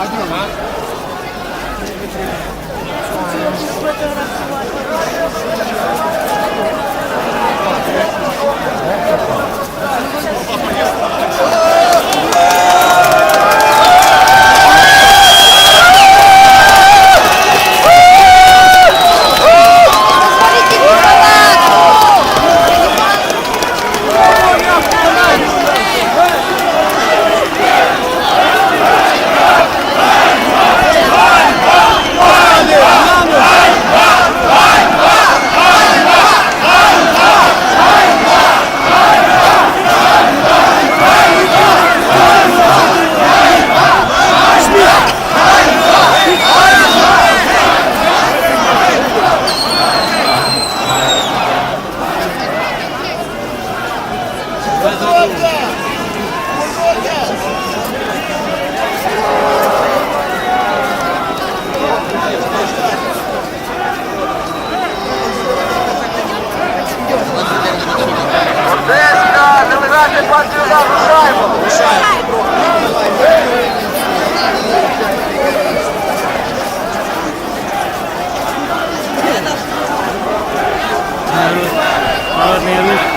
Hadi ama. Fotoğrafçı var. Одеська, делегація партії «Удар» рушаємо! Рушаємо! Народний рух